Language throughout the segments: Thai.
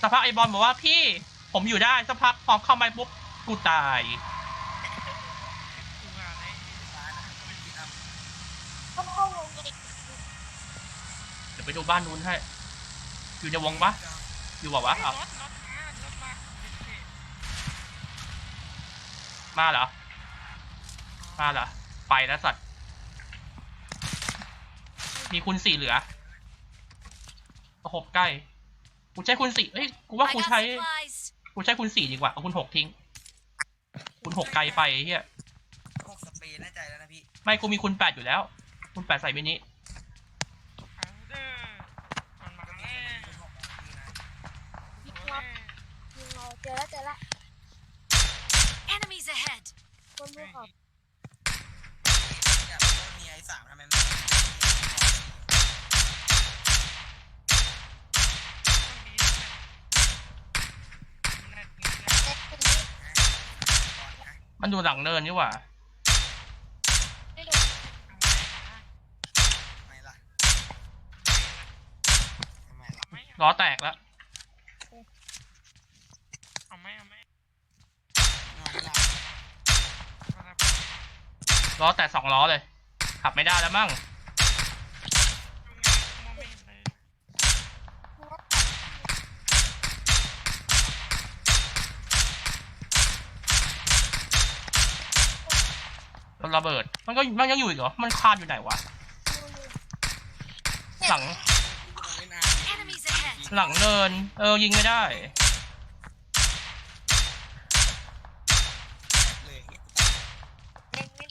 สักพักไอ้บอลบอกว่าพี่ผมอยู่ได้สักพักพอเข้ามาปุ๊บกูตายกูหาอะไรฟ้าน่ะไม่คิดทต้องเข้าวงอีกเดี๋ยวไปดูบ้านนู้นให้ อยู่ในวงปะอยู่บอกเฮ้ว่ายรเอาถรถมารถมาโอเคมาเหรอ มาเหรอ ไปแล้วสัตว์ มีคุณสี่เหลือประหบใกล้ กูใช้คุณสี่เอ้ย กูว่า I กู got ใช้ supplies. กูใช้คุณสี่ดีกว่าเอาคุณหกทิ้ง คุณหกไกลไปไอ้เฮียำพวกสเปรย์แน่ใจแล้วนะพี่ไม่กูมีคุณแปดอยู่แล้ว คุณแปดใส่มินิเอาเด้อมันมาแน่คุณหกของพี่นะยิงโอ้เรายยิงเราเจอแล้วเจอแล้ว Enemies ahead. บนภูเขาอยากรู้ว่ามีไอ้สามทำไมไม่มีของ ต้องดีนะแน่จริงนะ เจ็บตรงนี้ ก่ อนนะมันดูหลังเนินนี่หว่า ไม่โดนไม่ล่ะทำไมล่ะเอาไหมล้อแตกแล้ว เอาไหมเอาไหมนอนไม่หลับเอาละล้อแตกสองล้อเลย ขับไม่ได้แล้วมั่งมองไม่เห็นเลย รถระเบิด มันก็มันยังอยู่อีกเหรอ มันคาดอยู่ไหนวะ หลังเล่นา Enemies ahead หลังเนิน เออ ยิงไม่ได้ เลยเล็งไม่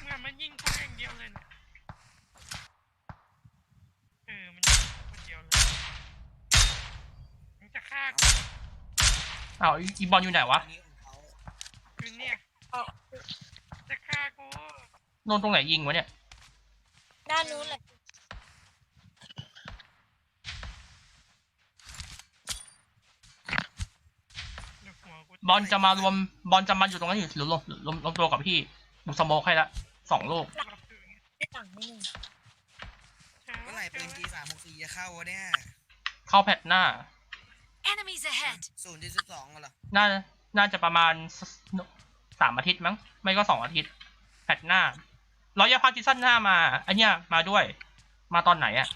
เมื่อมันยิงกูอย่างเดียวเลยเนี่ยเออ มันยิงกูคนเดียวเลย มันจะฆ่ากู อ้าวอีอีบอลอยู่ไหนวะอันนี้ของเขาคือเนี่ยออกจะฆ่ากูโดนตรงไหนยิงวะเนี่ย ด้านนู้นเลยเดี๋ยวหัวกูบอลจะมารวมบอลจะมาอยู่ตรงนั้นอยู่หรือรวมรวมรวมตัวกับพี่บุกสโมกให้ละสองลูกเราคือไงที่หลังนิดนึงเมื่อไหร่ปืน G สามหกสี่จะเข้าวะเนี่ยเข้าแพทหน้า Enemies ahead. ศูนย์ที่สิบสองเหรอ น่าน่าจะประมาณสสามอาทิตย์มั้ง ไม่ก็สองอาทิตย์แพทหน้าร้อยยาพาร์ติซันหน้ามา อันเนี้ยมาด้วย มาตอนไหนอะ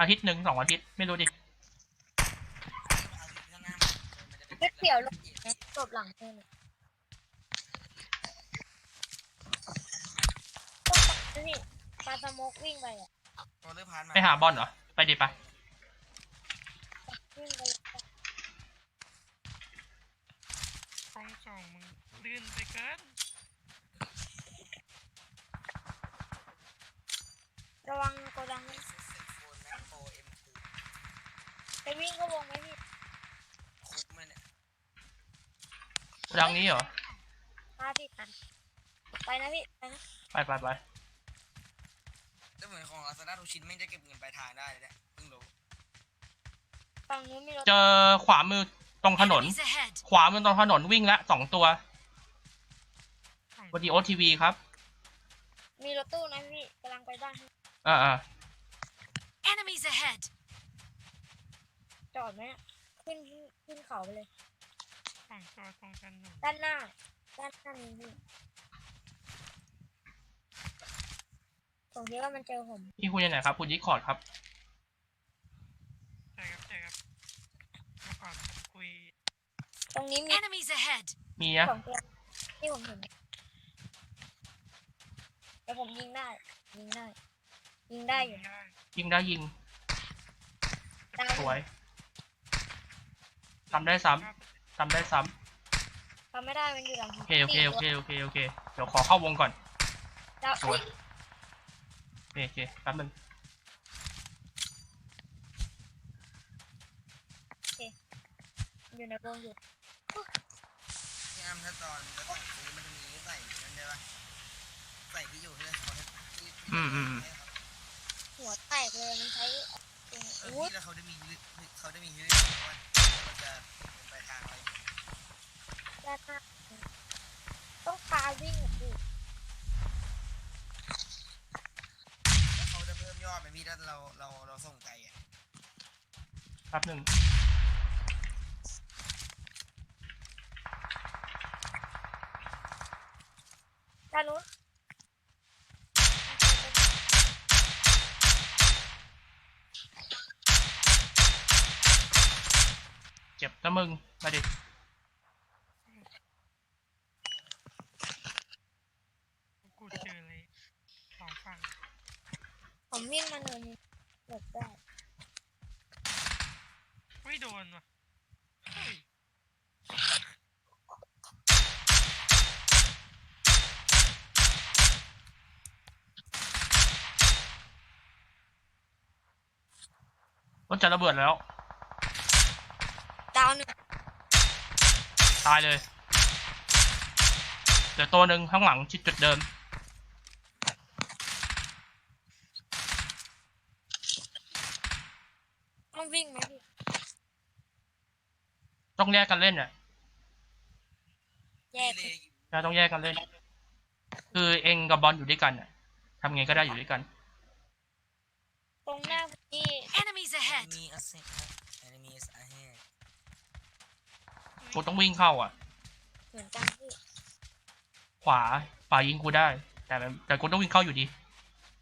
อาทิตย์หนึ่งสองอาทิตย์ไม่รู้ดิเอาอยู่ข้างหน้ามันจะเล็บเดี่ยวลงนะจบหลังเลยเนี่ยต้องปัดนี่ปลาสโมกวิ่งไปอะตอนเลือกพานมาไปหาบอลเหรอ ไปดิไป วิ่งไป ฟองสองมึ งลื่นไปเกินระวังโกดังเซ็ตโฟนแมคโครเอ็มคูไปวิ่งก็วงไหมพี่คุกมันเนี่ยดังนี้เหรอ มาพี่ทันไปนะพี่ไปนะไปไปไปแต่เหมือนของลาซาด้าทุกชิ้นไม่ได้เก็บเงินปลายทางได้เลยเนี่ยเพิ่งรู้ฝั่งนู้นมีรถเจอขวามือตรงถนน Enemies ahead. ขวามือตรงถนนวิ่งละสองตัวของ วันดีโอทีวีครับ มีรถตู้นะพี่กำลังไปบ้านให้อ่าอ่า Enemies ahead. จอดไหมอะขึ้นขึ้นเขาไปเลยของตัวตรงกันหนึ่งด้านหน้า ด้านหน้านี้พี่ผมคิดว่ามันเจอผม พี่คุยยังไงครับ คุณยิคอร์ดครับ ใช่ครับใช่ครับเมื่อก่อนผมคุยตรงนี้มี Enemies ahead. มีนะ สองตัวที่ผมเห็น แต่ผมยิงได้ ยิงได้ ยิงได้อยู่ได้ยิง ได้ยิงดาวสวยทำได้ซ้ำทำได้ซ้ทำไม่ได้มันอยู่หลังำโอเคโอเคโอเคโอเคโอเคเดี๋ยวขอเข้าวงก่อนดาวสวย โอเคโอเคแป๊บนึงอยู่ในวงอยู่พี่อ้ำถ้าตอนจะต้องซื้อมันจะมีใส่นั่นใช่ปะ ใส่ที่อยู่ที่เขาให้ที่ที่อืมอืมอืม หัวแตกเลยมันใช้อออู้ที่แล้วเขาจะมีเขาจะมีฮิลิว่าเราจะไปทางอะไรด้านหน้าต้องปาวิ่งอะพี่แล้วเขาจะเพิ่มยอดไหมพี่ถ้าเราเราเราส่งไกลอะแป๊บหนึ่งด้านนู้น เจ็บนะมึง มาดิ กูเจอเลยสองฝั่งผมวิ่งมาเนินนี้หลบได้ไม่โดนว่ะเฮ้ยรถจะระเบิดแล้วดาวหนึ่งตายเลยเหลือตัวหนึ่งข้างหลังชิดจุดเดิม ต้องวิ่งไหมพี่ต้องแยกกันเล่นอะแยกเลยใช่ต้องแยกกันเล่น คือเองกับบอลอยู่ด้วยกันอะทำไงก็ได้อยู่ด้วยกัน ตรงหน้าพี่ Enemies ahead! มีอ s เซ t ครับ enemies ahead กูต้องวิ่งเข้าอะ เหมือนกันพี่ ขวาขวายิงกูได้ แต่มันแต่กูต้องวิ่งเข้าอยู่ดี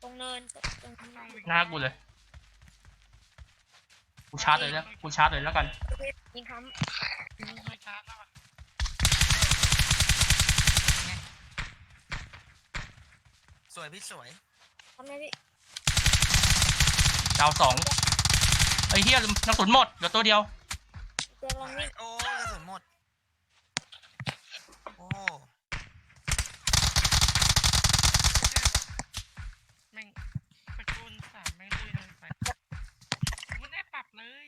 ตรงเนินตรงนี้หน้ากูเลย กูชาร์จเลยแล้วกูชาร์จเลยแล้วกัน ยิงคำยิงไม่ช้าแล้วอะสวยพี่สวยทำไมพี่ดาวสองไอ้เฮียกระสุนหมดเหลือตัวเดียวเจอลองวิ่งโอ้กระสุนหมด โอ้ แม่งสกุลสามแม่งด้วยเลยไปมันได้ปรับเลย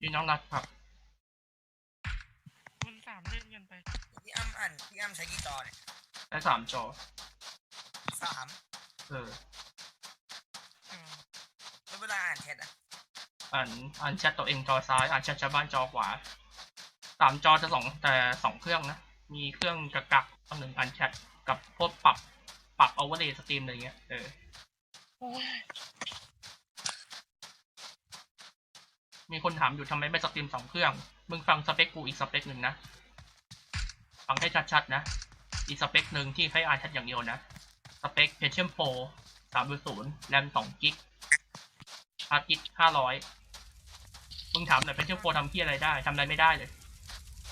พี่ น้องนัดครับคูณสามเล่นกันไปพี่อ้ำอ่านพี่อ้ำใช้กี่จอเนี่ยได้สามจอ สามเออ เออแล้วเวลาอ่านแชทอะอ่านอ่านแชทตัวเองจอซ้าย อ่านแชทชาวบ้านจอขวาสามจอจะสองแต่สองเครื่องนะ มีเครื่องกระกักอันหนึ่งอ่านแชทกับพวกปรับ ปรับเอาเวอร์เลย์สตรีมอะไรเงี้ย เออ โอ้ย มีคนถามอยู่ทำไมไม่สตรีมสองเครื่อง มึงฟังสเปคกูอีกสเปคหนึ่งนะ ฟังให้ชัดๆนะ อีกสเปคหนึ่งที่ใช้อ่านแชทอย่างเดียวนะ สเปค Pentium Pro 3.0แรม2กิกฮาร์ดดิสก์500มึงถามหน่อย Pentium Pro ทำที่อะไรได้ทำอะไรไม่ได้เลย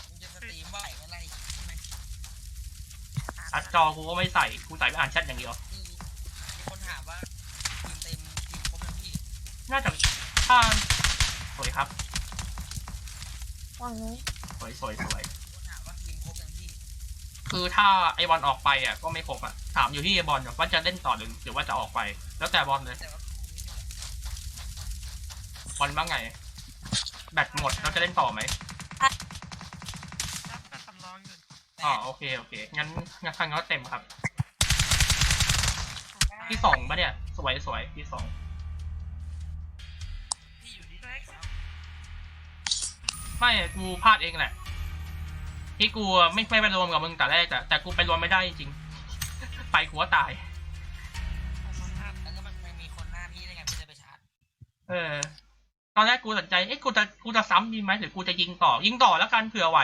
มึงจะสตรีมไหวไหมล่ะใช่ไหมอัดจอกูก็ไม่ใส่ กูใส่ไปอ่านแชทอย่างเดียว มีมีคนถามว่าทีมเต็มทีมครบยังพี่ น่าจะถ้าสวย ครับฝั่งนู้นสวยสวยสวยคนถามว่าทีมครบยังพี่คือถ้าไอบอลออกไปอะก็ไม่ครบอะถามอยู่ที่ไอบอลว่าจะเล่นต่อหรือหรือว่าจะออกไป แล้วแต่บอลเลยแต่ว่าบอลว่าไง แบตหมดเราจะเล่นต่อไหมรับก็สำรองอยู่อ๋อโอเคโอเคงั้นงั้นครั้งก็เต็มครับถูกได้ที่สองปะเนี่ย สวยสวยที่สอง ไม่กูพลาดเองแหละ ที่กูไม่ไม่ไปรวมกับมึงแต่แรกแต่แต่กูไปรวมไม่ได้จริงๆไปกูก็ตายของมันอัดแล้วก็มันมันมีคนหน้าพี่ได้ไงพี่จะไปชาร์จเออ ตอนแรกกูสนใจเอ๊ะกูจะกูจะซ้ำดีไหมหรือกูจะยิงต่อ ยิงต่อแล้วกันเผื่อไหว